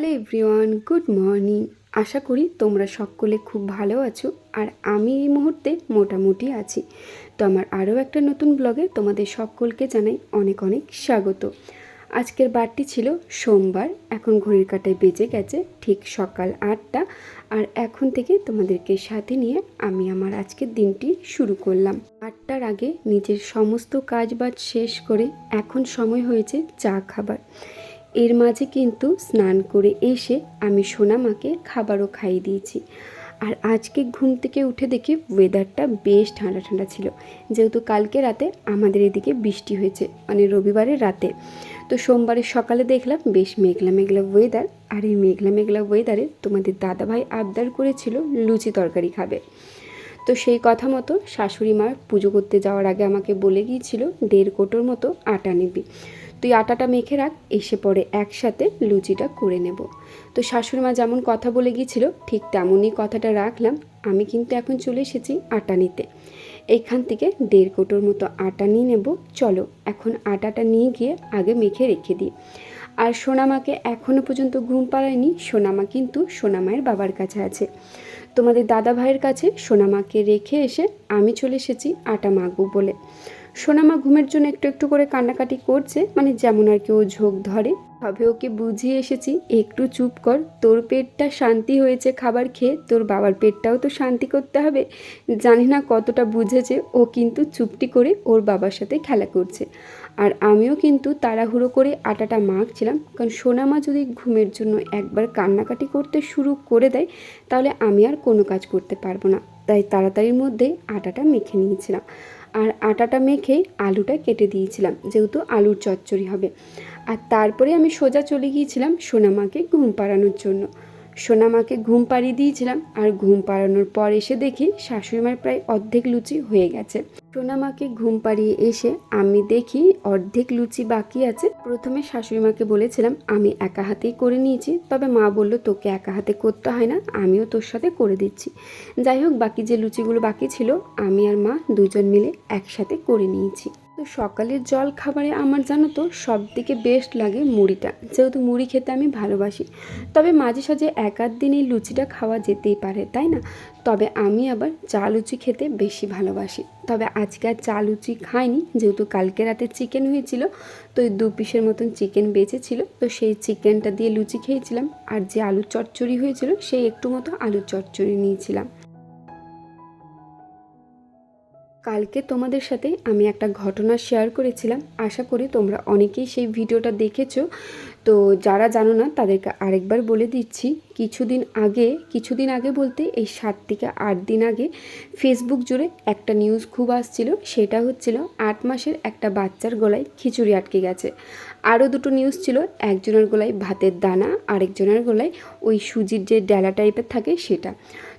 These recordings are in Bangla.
Hello everyone, good morning. আশা করি তোমরা সকলে খুব ভালো আছো আর আমি এই মুহূর্তে মোটামুটি আছি। তো আমার আরও একটা নতুন ব্লগে তোমাদের সকলকে জানাই অনেক অনেক স্বাগত। আজকের বারটি ছিল সোমবার, এখন ঘড়ির কাটায় বেজে গেছে ঠিক সকাল আটটা আর এখন থেকে তোমাদেরকে সাথে নিয়ে আমি আমার আজকের দিনটি শুরু করলাম। আটটার আগে নিজের সমস্ত কাজ বাজ শেষ করে এখন সময় হয়েছে চা খাবার। এর মাঝে কিন্তু স্নান করে এসে আমি সোনামাকে খাবারও খাইয়ে দিয়েছি। আর আজকে ঘুম থেকে উঠে দেখি ওয়েদারটা বেশ ঠান্ডা ঠান্ডা ছিল। যেহেতু কালকে রাতে আমাদের এদিকে বৃষ্টি হয়েছে মানে রবিবারের রাতে। তো সোমবারের সকালে দেখলাম বেশ মেঘলা মেঘলা ওয়েদার আর এই মেঘলা মেঘলা ওয়েদারে তোমাদের দাদাভাই আবদার করেছিল লুচি তরকারি খাবে। তো সেই কথা মতো শাশুড়ি মা পুজো করতে যাওয়ার আগে আমাকে বলে গিয়েছিল, দেড় কোটোর মতো আটা নিবি। তুই আটাটা মেখে রাখ, এসে পরে একসাথে লুচিটা করে নেব। তো শাশুড়ি মা যেমন কথা বলে গিয়েছিল, ঠিক তেমনই কথাটা রাখলাম। আমি কিন্তু এখন চলে এসেছি আটা নিতে। এইখান থেকে দেড় কোটোর মতো আটা নিয়ে নেব। চলো, এখন আটাটা নিয়ে গিয়ে আগে মেখে রেখে দিই। আর সোনামাকে এখনও পর্যন্ত ঘুম পাড়ায়নি। সোনামা কিন্তু সোনামায়ের বাবার কাছে আছে। তোমাদের দাদা ভাইয়ের কাছে সোনামাকে রেখে এসে আমি চলে এসেছি আটা মাখবো বলে। সোনামা ঘুমের জন্য একটু একটু করে কান্নাকাটি করছে মানে যেমন আর কি ও ঝোঁক ধরে। তবে ওকে বুঝিয়ে এসেছি, একটু চুপ কর, তোর পেটটা শান্তি হয়েছে খাবার খেয়ে, তোর বাবার পেটটাও তো শান্তি করতে হবে। জানি না কতটা বুঝেছে, ও কিন্তু চুপটি করে ওর বাবার সাথে খেলা করছে। আর আমিও কিন্তু তাড়াহুড়ো করে আটাটা মাখছিলাম, কারণ সোনামা যদি ঘুমের জন্য একবার কান্নাকাটি করতে শুরু করে দেয়, তাহলে আমি আর কোনো কাজ করতে পারব না। তাই তাড়াতাড়ির মধ্যেই আটাটা মেখে নিয়েছিলাম। আর আটাটা মেখে আলুটা কেটে দিয়েছিলাম, যেহেতু আলুর চচ্চড়ি হবে। আর তারপরে আমি সোজা চলে গিয়েছিলাম সোনামাকে ঘুম পাড়ানোর জন্য। সোনামাকে ঘুম পাড়িয়ে দিয়েছিলাম আর ঘুম পাড়ানোর পর এসে দেখি শাশুড়িমার প্রায় অর্ধেক লুচি হয়ে গেছে। সোনামাকে ঘুম পাড়িয়ে এসে আমি দেখি অর্ধেক লুচি বাকি আছে। প্রথমে শাশুড়িমাকে বলেছিলাম, আমি একা হাতেই করে নিয়েছি। তবে মা বলল, তোকে একা হাতে করতে হয় না, আমিও তোর সাথে করে দিচ্ছি। যাই হোক, বাকি যে লুচিগুলো বাকি ছিল, আমি আর মা দুজন মিলে একসাথে করে নিয়েছি। তো সকালের জল খাবারে আমার জানো তো সব থেকে বেস্ট লাগে মুড়িটা। যেহেতু মুড়ি খেতে আমি ভালোবাসি। তবে মাঝে সাঝে এক আধ দিন এই লুচিটা খাওয়া যেতেই পারে, তাই না? তবে আমি আবার চা লুচি খেতে বেশি ভালোবাসি। তবে আজকে আর চা লুচি খাইনি, যেহেতু কালকে রাতে চিকেন হয়েছিল, তো ওই দু পিসের মতন চিকেন বেঁচেছিল। তো সেই চিকেনটা দিয়ে লুচি খেয়েছিলাম। আর যে আলুর চচ্চড়ি হয়েছিল, সেই একটু মতো আলুর চচ্চড়ি নিয়েছিলাম। কালকে তোমাদের সাথে আমি একটা ঘটনা শেয়ার করেছিলাম। আশা করি তোমরা অনেকেই সেই ভিডিওটা দেখেছ। তো যারা জানো না, তাদেরকে আরেকবার বলে দিচ্ছি, কিছুদিন আগে কিছুদিন আগে বলতে এই সাত থেকে আট দিন আগে ফেসবুক জুড়ে একটা নিউজ খুব আসছিল। সেটা হচ্ছিল আট মাসের একটা বাচ্চার গলায় খিচুড়ি আটকে গেছে। আরও দুটো নিউজ ছিল, একজনের গলায় ভাতের দানা, আরেকজনের গলায় ওই সুজির যে ডেলা টাইপের থাকে সেটা।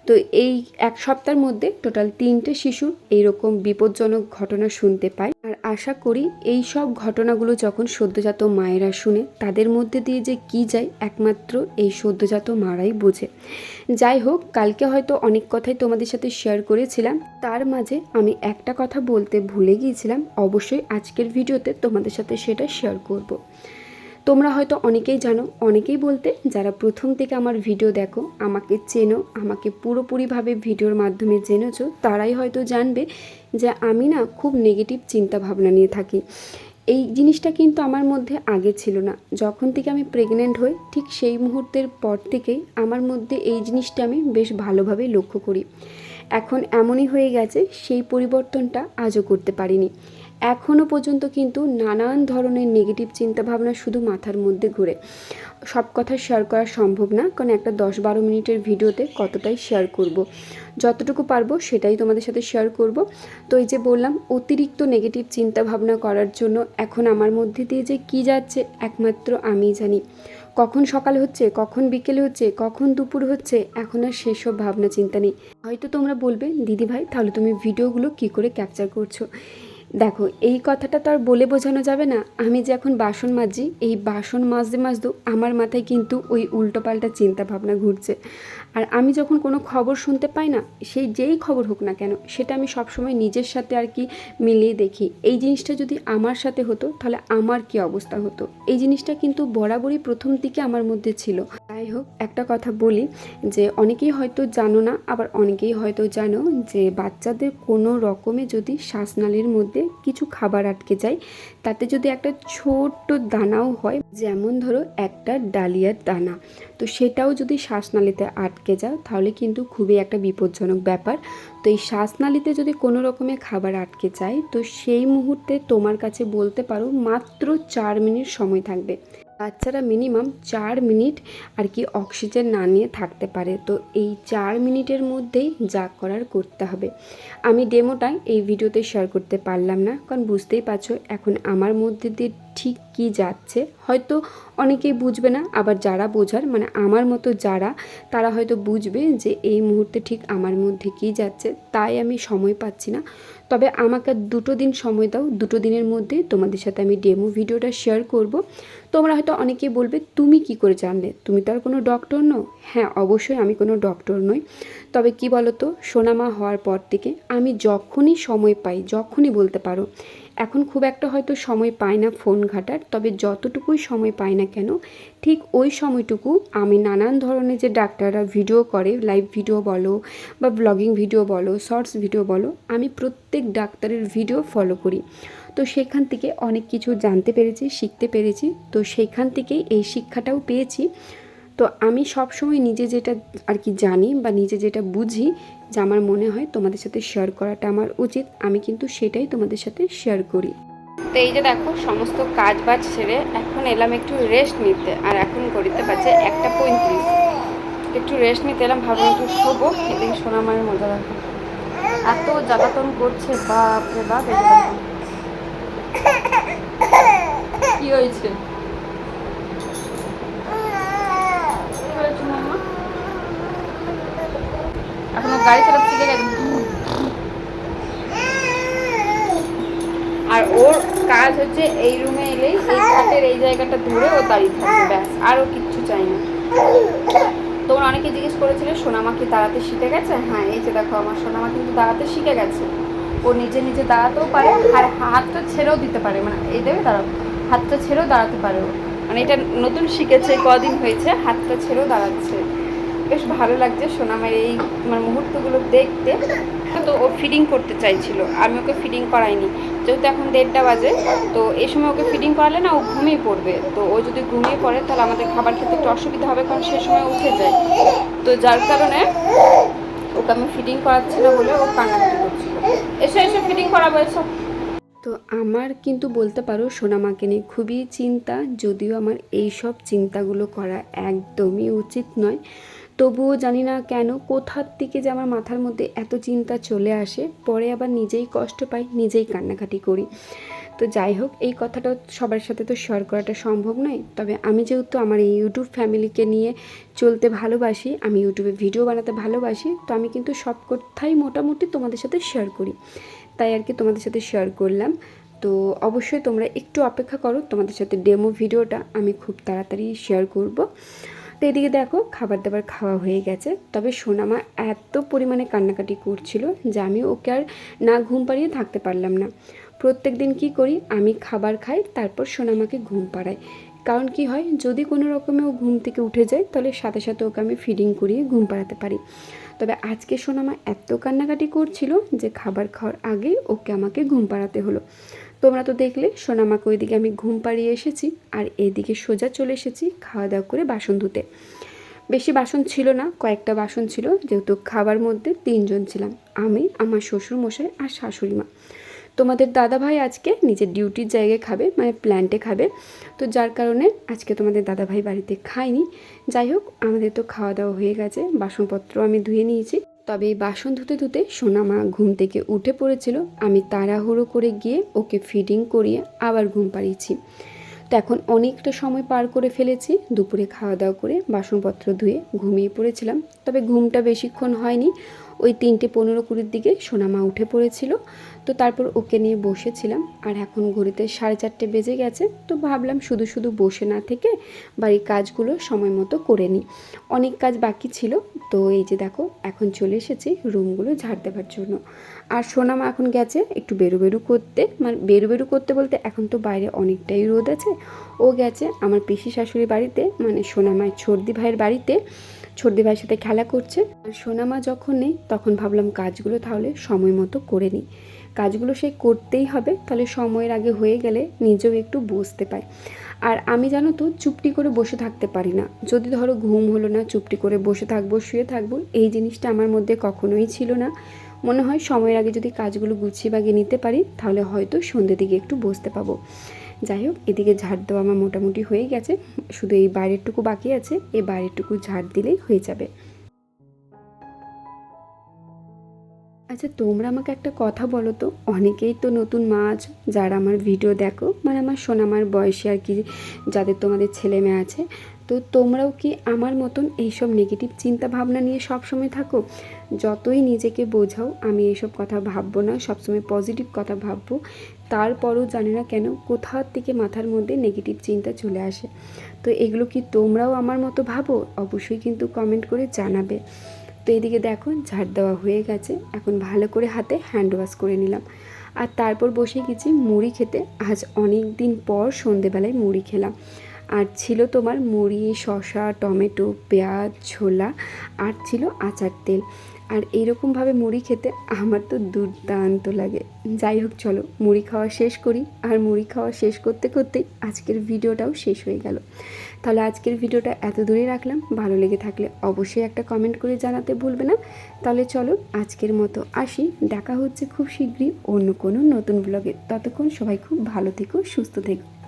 তো এই এক সপ্তাহের মধ্যে টোটাল তিনটে শিশু এইরকম বিপজ্জনক ঘটনা শুনতে পায়। আর আশা করি এই সব ঘটনাগুলো যখন সদ্যজাত মায়েরা শুনে, তাদের মধ্যে দিয়ে যে কী যায় একমাত্র এই সদ্যজাত মারাই বোঝে। যাই হোক, কালকে হয়তো অনেক কথাই তোমাদের সাথে শেয়ার করেছিলাম। তার মাঝে আমি একটা কথা বলতে ভুলে গিয়েছিলাম। অবশ্যই আজকের ভিডিওতে তোমাদের সাথে সেটা শেয়ার করব। তোমরা হয়তো অনেকেই জানো, অনেকেই বলতে, যারা প্রথম থেকে আমার ভিডিও দেখো, আমাকে চেনো, আমাকে পুরোপুরিভাবে ভিডিওর মাধ্যমে জেনেছো, তারাই হয়তো জানবে যে আমি না খুব নেগেটিভ চিন্তা ভাবনা নিয়ে থাকি। এই জিনিসটা কিন্তু আমার মধ্যে আগে ছিল না। যখন থেকে আমি প্রেগনেন্ট হই, ঠিক সেই মুহূর্তের পর থেকেই আমার মধ্যে এই জিনিসটা আমি বেশ ভালোভাবে লক্ষ্য করি। এখন এমনই হয়ে গেছে, সেই পরিবর্তনটা আজও করতে পারিনি। এখনও পর্যন্ত কিন্তু নানান ধরনের নেগেটিভ চিন্তাভাবনা শুধু মাথার মধ্যে ঘুরে। সব কথা শেয়ার করা সম্ভব না, কারণ একটা দশ বারো মিনিটের ভিডিওতে কতটাই শেয়ার করব। যতটুকু পারব সেটাই তোমাদের সাথে শেয়ার করব। তো এই যে বললাম, অতিরিক্ত নেগেটিভ চিন্তাভাবনা করার জন্য এখন আমার মধ্যে দিয়ে যে কী যাচ্ছে একমাত্র আমিই জানি। কখন সকাল হচ্ছে, কখন বিকেলে হচ্ছে, কখন দুপুর হচ্ছে, এখন আর সেসব ভাবনা চিন্তা নেই। হয়তো তোমরা বলবে, দিদি ভাই, তাহলে তুমি ভিডিওগুলো কি করে ক্যাপচার করছ? দেখো, এই কথাটা তো আর বলে বোঝানো যাবে না। আমি যে এখন বাসন মাজি এই বাসন মাজতে মাজতে আমার মাথায় কিন্তু ওই উল্টোপাল্টা চিন্তাভাবনা ঘুরছে। আর আমি যখন কোনো খবর শুনতে পাই না, সেই যেই খবর হোক না কেন, সেটা আমি সবসময় নিজের সাথে আর কি মিলিয়ে দেখি। এই জিনিসটা যদি আমার সাথে হতো, তাহলে আমার কি অবস্থা হতো? এই জিনিসটা কিন্তু বরাবরই প্রথম দিকে আমার মধ্যে ছিল। যাই হোক, একটা কথা বলি, যে অনেকেই হয়তো জানো না, আবার অনেকেই হয়তো জানো যে বাচ্চাদের কোনো রকমে যদি শ্বাসনালীর মধ্যে কিছু খাবার আটকে যায়, তাতে যদি একটা ছোট্ট দানাও হয়, যেমন ধরো একটা ডালিয়ার দানা। তো সেটাও যদি শ্বাসনালীতে আটকে যায় তাহলে কিন্তু খুবই একটা বিপজ্জনক ব্যাপার। তো এই শ্বাসনালীতে যদি কোনো রকমের খাবার আটকে যায়, তো সেই মুহূর্তে তোমার কাছে বলতে পারো মাত্র চার মিনিট সময় থাকবে। বাচ্চারা মিনিমাম চার মিনিট আর কি অক্সিজেন না নিয়ে থাকতে পারে। তো এই চার মিনিটের মধ্যেই যা করার করতে হবে। আমি ডেমোটা এই ভিডিওতে শেয়ার করতে পারলাম না, কারণ বুঝতেই পারছ এখন আমার মধ্যে দিয়ে ঠিক কি যাচ্ছে। হয়তো অনেকেই বুঝবে না, আবার যারা বোঝার মানে আমার মতো যারা, তারা হয়তো বুঝবে যে এই মুহূর্তে ঠিক আমার মধ্যে কি যাচ্ছে, তাই আমি সময় পাচ্ছি না। তবে আমাকে দুটো দিন সময় দাও, দুটো দিনের মধ্যে তোমাদের সাথে আমি ডেমো ভিডিওটা শেয়ার করব। তোমরা হয়তো অনেকেই বলবে, তুমি কি করে জানলে? তুমি তো আর কোনো ডক্টর নও? হ্যাঁ অবশ্যই আমি কোনো ডক্টর নই। তবে কি বলো তো সোনামা হওয়ার পর থেকে আমি যখনই সময় পাই, যখনই বলতে পারো, এখন খুব একটা হয়তো সময় পাই না ফোন ঘাটার, তবে যতটুকুই সময় পাই না কেন, ঠিক ওই সময়টুকু আমি নানান ধরনের যে ডাক্তাররা ভিডিও করে লাইভ ভিডিও বলো বা ব্লগিং ভিডিও বলো শর্টস ভিডিও বলো, আমি প্রত্যেক ডাক্তারের ভিডিও ফলো করি। তো সেখান থেকে অনেক কিছু জানতে পেরেছি, শিখতে পেরেছি। তো সেখান থেকেই এই শিক্ষাটাও পেয়েছি। তো আমি সবসময় নিজে যেটা আর কি জানি বা নিজে যেটা বুঝি যে আমার মনে হয় তোমাদের সাথে শেয়ার করাটা আমার উচিত, আমি কিন্তু সেটাই তোমাদের সাথে শেয়ার করি। তো এই যে দেখো, সমস্ত কাজ বাজ সেরে এখন এলাম একটু রেস্ট নিতে। আর এখন করিতে পারছে একটা পঁয়ত্রিশ। একটু রেস্ট নিতে এলাম, ভাবলাম একটু শোবো এদিন সোনামায়ের মজা রাখো এত জ্বালাতন করছে বাপ রে বাপ। কি হয়েছে? এখনও গাড়ি চালাতে শিখে গেছে। আর ওর কাজ হচ্ছে এই রুমে এলেই এই খাটের এই জায়গাটা ধরে ও দাঁড়িয়ে থাকবে, ব্যাস, আর ও কিচ্ছু চাই না। তোমরা অনেকে জিজ্ঞেস করেছিলে, সোনামা কি দাঁড়াতে শিখে গেছে? হ্যাঁ এই যে দেখো, আমার সোনামা কিন্তু দাঁড়াতে শিখে গেছে। ও নিজে নিজে দাঁড়াতেও পারে আর হাতটা ছেড়েও দিতে পারে মানে এই দেবে দাঁড়াও, হাতটা ছেড়েও দাঁড়াতে পারে মানে এটা নতুন শিখেছে, কদিন হয়েছে, হাতটা ছেড়েও দাঁড়াচ্ছে। বেশ ভালো লাগছে সোনামের এই মানে মুহূর্তগুলো দেখতে। তো ও ফিডিং করতে চাইছিল, আমি ওকে ফিডিং করাইনি। যেহেতু এখন দেড়টা বাজে, তো এই সময় ওকে ফিডিং করালে না ও ঘুমিয়ে পড়বে। তো ও যদি ঘুমিয়ে পড়ে, তাহলে আমাদের খাবার খেতে একটু অসুবিধা হবে, কারণ সে সময় উঠে যায়। তো যার কারণে ওকে আমি ফিটিং করাচ্ছি না বলে ও কান্নাকাটি করছিল। এসে এসে ফিটিং করাবো এসব তো আমার কিন্তু বলতে পারো, সোনামাকে নিয়ে খুবই চিন্তা, যদিও আমার এই সব চিন্তাগুলো করা একদমই উচিত নয়। তবুও জানি না কেন, কোথার থেকে যে আমার মাথার মধ্যে এত চিন্তা চলে আসে, পরে আবার নিজেই কষ্ট পাই, নিজেই কান্নাকাটি করি। তো যাই হোক, এই কথাটা সবার সাথে তো শেয়ার করাটা সম্ভব নয়। তবে আমি যেহেতু আমার এই ইউটিউব ফ্যামিলিকে নিয়ে চলতে ভালোবাসি, আমি ইউটিউবে ভিডিও বানাতে ভালোবাসি, তো আমি কিন্তু সব কথাই মোটামুটি তোমাদের সাথে শেয়ার করি। তাই আর কি তোমাদের সাথে শেয়ার করলাম। তো অবশ্যই তোমরা একটু অপেক্ষা করো, তোমাদের সাথে ডেমো ভিডিওটা আমি খুব তাড়াতাড়ি শেয়ার করব। তো এদিকে দেখো খাবার দাবার খাওয়া হয়ে গেছে। তবে সোনামা এত পরিমাণে কান্নাকাটি করছিল যে আমি ওকে আর না ঘুম পাড়িয়ে থাকতে পারলাম না। প্রত্যেক দিন কী করি? আমি খাবার খাই, তারপর সোনামাকে ঘুম পাড়াই। কারণ কি হয়? যদি কোনো রকমে ও ঘুম থেকে উঠে যায়, তাহলে সাথে সাথে ওকে আমি ফিডিং করিয়ে ঘুম পাড়াতে পারি। তবে আজকে সোনামা এত কান্নাকাটি করছিল যে খাবার খাওয়ার আগে ওকে আমাকে ঘুম পাড়াতে হলো। তোমরা তো দেখলে, সোনামাকে ওইদিকে আমি ঘুম পাড়িয়ে এসেছি আর এদিকে সোজা চলে এসেছি খাওয়া দাওয়া করে বাসন ধুতে। বেশি বাসন ছিল না, কয়েকটা বাসন ছিল, যেহেতু খাবার মধ্যে তিনজন ছিলাম, আমি, আমার শ্বশুর মশাই আর শাশুড়ি মা। তোমাদের দাদাভাই আজকে নিজের ডিউটির জায়গায় খাবে মানে প্ল্যান্টে খাবে, তো যার কারণে আজকে তোমাদের দাদাভাই বাড়িতে খায়নি। যাই হোক, আমাদের তো খাওয়া দাওয়া হয়ে গেছে, বাসনপত্র আমি ধুয়ে নিয়েছি। তবে বাসন ধুতে ধুতে সোনামা ঘুম থেকে উঠে পড়েছিল। আমি তাড়াহুড়ো করে গিয়ে ওকে ফিডিং করিয়ে আবার ঘুম পাড়িয়েছি। তো এখন অনেকটা সময় পার করে ফেলেছি। দুপুরে খাওয়া দাওয়া করে বাসনপত্র ধুয়ে ঘুমিয়ে পড়েছিলাম। তবে ঘুমটা বেশিক্ষণ হয়নি। ওই তিনটে পনেরো কুড়ির দিকে সোনামা উঠে পড়েছিল। তো তারপর ওকে নিয়ে বসেছিলাম। আর এখন ঘড়িতে সাড়ে চারটে বেজে গেছে। তো ভাবলাম শুধু শুধু বসে না থেকে বাড়ির কাজগুলো সময় মতো করে নিই। অনেক কাজ বাকি ছিল। তো এই যে দেখো, এখন চলে এসেছি রুমগুলো ঝাড় দেওয়ার জন্য। আর সোনামা এখন গেছে একটু বেরু বেরু করতে। মানে বেরু বেরু করতে বলতে এখন তো বাইরে অনেকটাই রোদ আছে। ও গেছে আমার পিসি শাশুড়ির বাড়িতে মানে সোনামায় ছর্দি ভাইয়ের বাড়িতে। ছর্দি ভাইয়ের সাথে খেলা করছে। আর সোনামা যখন নেই, তখন ভাবলাম কাজগুলো তাহলে সময় মতো করে নিই। কাজগুলো সে করতেই হবে, তাহলে সময়ের আগে হয়ে গেলে নিজেও একটু বসতে পায় আর আমি জানো তো, চুপটি করে বসে থাকতে পারি না। যদি ধরো ঘুম হলো না, চুপটি করে বসে থাকব, শুয়ে থাকব, এই জিনিসটা আমার মধ্যে কখনোই ছিল না। মনে হয় সময়ের আগে যদি কাজগুলো গুছিয়ে বাগিয়ে নিতে পারি, তাহলে হয়তো সন্ধ্যের দিকে একটু বসতে পাবো। যাই হোক, এদিকে ঝাড় দেওয়া আমার মোটামুটি হয়ে গেছে। শুধু এই বাইরেরটুকু বাকি আছে এই বাইরেরটুকু ঝাড় দিলেই হয়ে যাবে। আচ্ছা তোমরা আমাকে একটা কথা বলো তো। অনেকেই তো নতুন মা আছো যারা আমার ভিডিও দেখো মানে আমার সোনামার বয়সী আর কি, যাদের তোমাদের ছেলে মেয়ে আছে তো তোমরাও কি আমার মতন এইসব নেগেটিভ চিন্তা ভাবনা নিয়ে সব সময় থাকো? যতই নিজেকে বোঝাও, আমি এইসব কথা ভাববো না, সবসময় পজিটিভ কথা ভাববো। তারপরও জানি না কেন কোথার থেকে মাথার মধ্যে নেগেটিভ চিন্তা চলে আসে। তো এগুলো কি তোমরাও আমার মতো ভাবো? অবশ্যই কিন্তু কমেন্ট করে জানাবে। তো এদিকে দেখো, ঝাড় দেওয়া হয়ে গেছে। এখন ভালো করে হাতে হ্যান্ড ওয়াশ করে নিলাম। আর তারপর বসে গেছি মুড়ি খেতে। আজ অনেক দিন পর সন্ধেবেলায় মুড়ি খেলাম। আর ছিল তোমার মুড়ি, শসা, টমেটো, পেঁয়াজ, ছোলা, আর ছিল আচার তেল। আর এইরকমভাবে মুড়ি খেতে আমার তো দুর্দান্ত লাগে। যাই হোক, চলো, মুড়ি খাওয়া শেষ করি। আর মুড়ি খাওয়া শেষ করতে করতেই আজকের ভিডিওটাও শেষ হয়ে গেল। তাহলে আজকের ভিডিওটা এত দূরে রাখলাম। ভালো লেগে থাকলে অবশ্যই একটা কমেন্ট করে জানাতে ভুলবে না। তাহলে চলো, আজকের মতো আসি। দেখা হচ্ছে খুব শীঘ্রই অন্য কোনো নতুন ব্লগে ততক্ষণ সবাই খুব ভালো থেকো, সুস্থ থেকো।